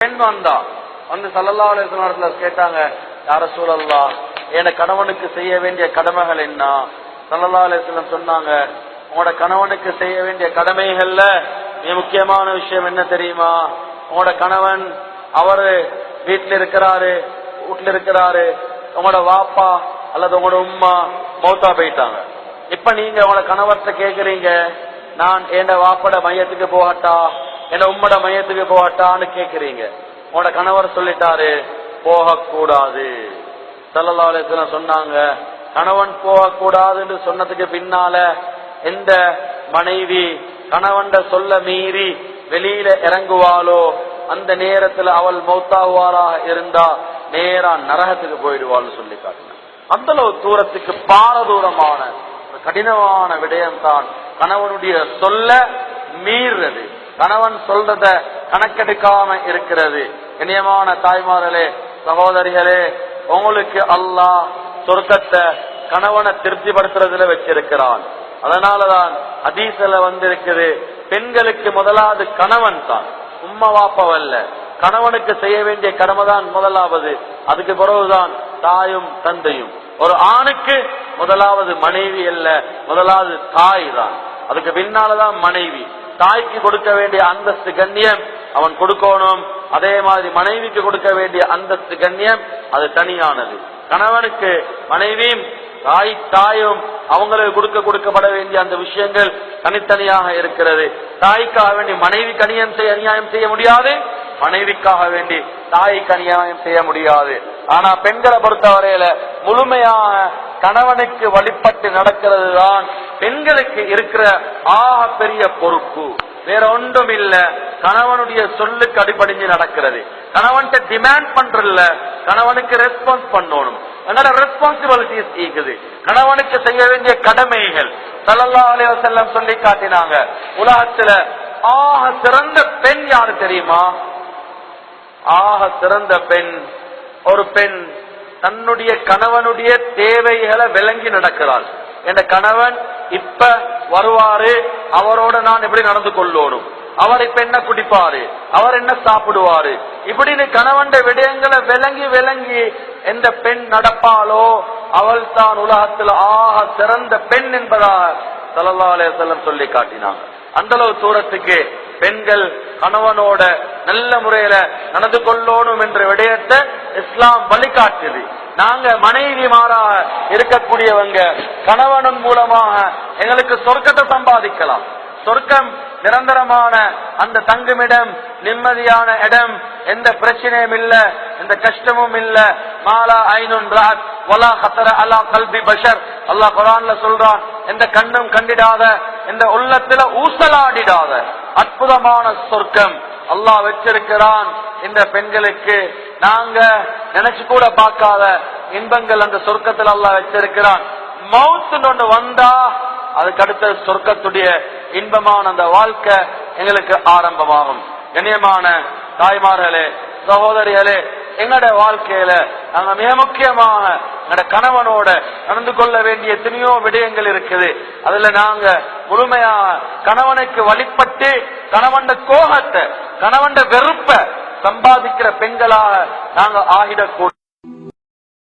பெண் வந்தா. வந்து சல்லல்லா அலுவலத்துல கேட்டாங்க யார சூழல்லா கணவனுக்கு செய்ய வேண்டிய கடமைகள் என்ன? சல்லல்லா அலுவலம் சொன்னாங்க உங்களோட கணவனுக்கு செய்ய வேண்டிய கடமைகள்ல மிக முக்கியமான விஷயம் என்ன தெரியுமா? உங்களோட கணவன் அவரு வீட்டில் இருக்கிறாரு வீட்டில் இருக்கிறாரு உங்களோட வாப்பா அல்லது உங்களோட உம்மா மௌத்தா போயிட்டாங்க. இப்ப நீங்க உங்களோட கணவர்கிட்ட கேக்குறீங்க நான் என் வாப்பட மையத்துக்கு போகட்டா? என்ன உம்மட மையத்துக்கு போகட்டான்னு கேக்குறீங்க. உங்களோட கணவர் சொல்லிட்டாரு போகக்கூடாது. சல்லல்லா சொன்னாங்க கணவன் போகக்கூடாதுன்னு சொன்னதுக்கு பின்னால எந்த மனைவி கணவன் சொல்ல மீறி வெளியில இறங்குவாளோ அந்த நேரத்துல அவள் மௌத்தாவாராக இருந்தா நேரா நரகத்துக்கு போயிடுவாள்னு சொல்லி காட்டினான் அந்த அளவு தூரத்துக்கு பாரதூரமான ஒரு கடினமான விடயம்தான் கணவனுடைய சொல்ல மீறது கணவன் சொல்றத கணக்கெடுக்காம இருக்கிறது. இனியமான தாய்மார்களே சகோதரிகளே உங்களுக்கு அல்லாஹ் சொர்க்கத்தை கணவனை திருப்திப்படுத்துறதுல வச்சிருக்கிறான். அதனாலதான் அதீசல வந்திருக்குது பெண்களுக்கு முதலாவது கணவன் தான். உம்மா வாப்பவல்ல கணவனுக்கு செய்ய வேண்டிய கடமை தான் முதலாவது. அதுக்கு பிறகுதான் தாயும் தந்தையும். ஒரு ஆணுக்கு முதலாவது மனைவி அல்ல முதலாவது தாய் தான். அதுக்கு பின்னாலதான் மனைவி. தாய்க்கு கொடுக்க வேண்டிய அந்தஸ்து கண்ணியம் அவன் கொடுக்கணும். அதே மாதிரி மனைவிக்கு கொடுக்க வேண்டிய அந்தஸ்து கண்ணியம் அது தனியானது. கணவனுக்கு மனைவியும் தாய் தாயும் அவங்களுக்கு கொடுக்க கொடுக்கப்பட வேண்டிய அந்த விஷயங்கள் தனித்தனியாக இருக்கிறது. தாய்க்காக வேண்டி மனைவி கணியம் செய்ய அநியாயம் செய்ய முடியாது. மனைவிக்காக வேண்டி தாய்க்கு அநியாயம் செய்ய முடியாது. ஆனா பெண்களை பொறுத்தவரையில முழுமையாக கணவனுக்கு வழிபட்டு நடக்கிறது தான் பெண்களுக்கு இருக்கிற ஆக பெரிய பொறுப்பு. வேற ஒன்றும் இல்ல. கணவனுடைய சொல்லுக்கு அடிபடிஞ்சு நடக்கிறது. கணவன்கிட்ட டிமாண்ட் பண்றல கணவனுக்கு ரெஸ்பான்ஸ் பண்ணணும். அதனால ரெஸ்பான்சிபிலிட்டிஸ் இருக்குது. கணவனுக்கு செய்ய வேண்டிய கடமைகள். சல்லல்லா அலைய செல்லம் சொல்லி காட்டினாங்க. உலகத்துல ஆக சிறந்த பெண் யாரு தெரியுமா? ஆக சிறந்த பெண் ஒரு பெண் தன்னுடைய கணவனுடைய தேவைகளை விளங்கி நடக்கிறாள். என் கணவன் இப்ப வருவாரு அவரோட நான் எப்படி நடந்து கொள்ளணும்? அவர் இப்ப என்ன குடிப்பாரு? அவர் என்ன சாப்பிடுவாரு? இப்படின்னு கணவன் விடயங்களை விளங்கி விளங்கி எந்த பெண் நடப்பாளோ அவள் தான் உலகத்தில் ஆக சிறந்த பெண் என்பதாக சல்லா அலையம் சொல்லி காட்டினாங்க. அந்த அளவு தூரத்துக்கு பெண்கள் கணவனோட நல்ல முறையில நடந்து கொள்ளணும் என்ற விடயத்தை இஸ்லாம் வழிகாட்டுது நாங்க மனைவி மாறாக இருக்கக்கூடியவங்க கணவனும் மூலமாக எங்களுக்கு சொர்க்கத்தை சம்பாதிக்கலாம். சொர்க்கம் நிரந்தரமான அந்த தங்குமிடம் நிம்மதியான இடம் எந்த பிரச்சனையும் இல்ல எந்த கஷ்டமும் இல்ல. மாலா ஐநுன் ராத் வலா ஹத்தர அலா கல்பி பஷர். அல்லாஹ் குரான்ல சொல்றான் எந்த கண்ணும் கண்டிடாத இந்த உள்ளத்துல ஊசலாடிடாத அற்புதமான சொர்க்கம். அல்லாஹ் வச்சிருக்கிறான். இந்த பெண்களுக்கு நாங்க நினைச்சு கூட பார்க்காத இன்பங்கள் அந்த சொர்க்கத்தில் அல்லாஹ் வச்சிருக்கிறான். மவுத்து ஒன்று வந்தா அதுக்கு அடுத்த சொர்க்கத்துடைய இன்பமான அந்த வாழ்க்கை எங்களுக்கு ஆரம்பமாகும். கண்ணியமான தாய்மார்களே சகோதரிகளே எங்கட வாழ்க்கையில நாங்க மிக முக்கியமாக எங்கட கணவனோட நடந்து கொள்ள வேண்டிய எத்தனையோ விடயங்கள் இருக்குது. அதுல நாங்க முழுமையாக கணவனுக்கு வழிபட்டு கணவன் கோபத்தை கணவன் வெறுப்ப சம்பாதிக்கிற பெண்களாக நாங்க ஆகிடக்கூடாது.